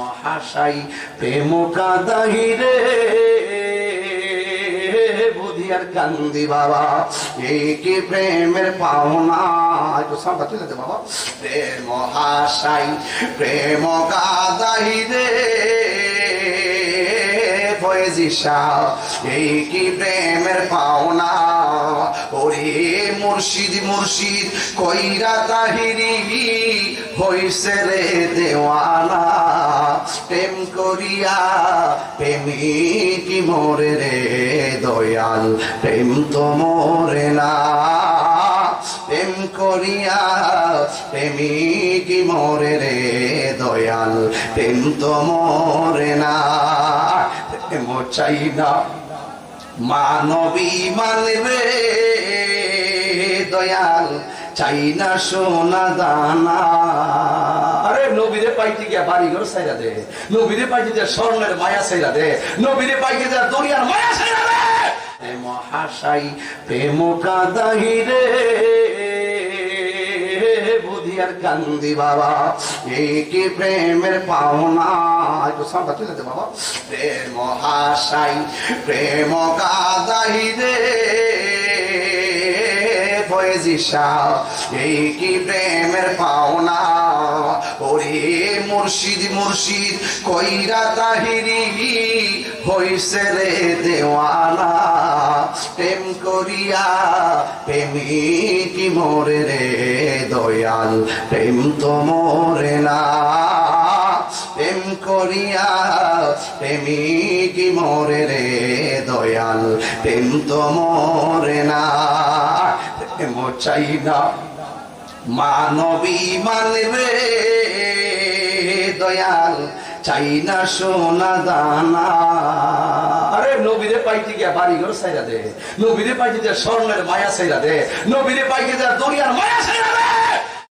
মহাশাই প্রেম কাদাহিরে বুধিয়ার কান্দি বাবা, এই প্রেমের পাওনা? একটু সামটা তুলে দে বাবা। প্রেম মহাশাই প্রেম কাদাহিরে ফয়েজিসা এই কি প্রেমের পাওনা? ওরে মুর্শিদ মুর্শিদ, কইরা তাহিরি হইছে রে দেওয়ানা। করিয়া, প্রেমিক মোরে রে দয়াল, প্রেম তো মোরে না। প্রেম করিয়া, প্রেমিক মোরে রে দয়াল, প্রেম তো মোরে না। প্রেম চাই না মানবী মানবে দয়াল, চাই না সোনা দানা। পাইতে গিয়া বাড়ি ঘর সাইরা দে। নবীরে পাইতে স্বর্ণের মায়া সাইরা দে। নবীরে পাইতে মায়া সাইরা দে। মহাশাই প্রেম কাদাহিরে বুধিয়ার বাবা প্রেমের পাওনা। একটু বাবা। প্রেম কাদাহিরে ফয়েজিসা এই কি প্রেমের পাওনা। মুর্শিদ মুর্শিদ, কইরা তাহিরি হইছে রে দেওয়ানা প্রেম করিয়া প্রেমিক মোরে রে দয়াল, প্রেম তো মোরে না। প্রেম করিয়া প্রেমিক মোরে রে দয়াল, প্রেম তো মোরে না। প্রেম চাই না মানবী মানবে দয়াল, চাই না সোনা দানা। আরে, নবীরে পাইতে গিয়া বাড়ি ঘর সাইরা দে। নবীরে পাইতে যা স্বর্ণের মায়া সাইরা দে। নবীরে পাইতে যা দরিয়ার মায়া সাইরা দে।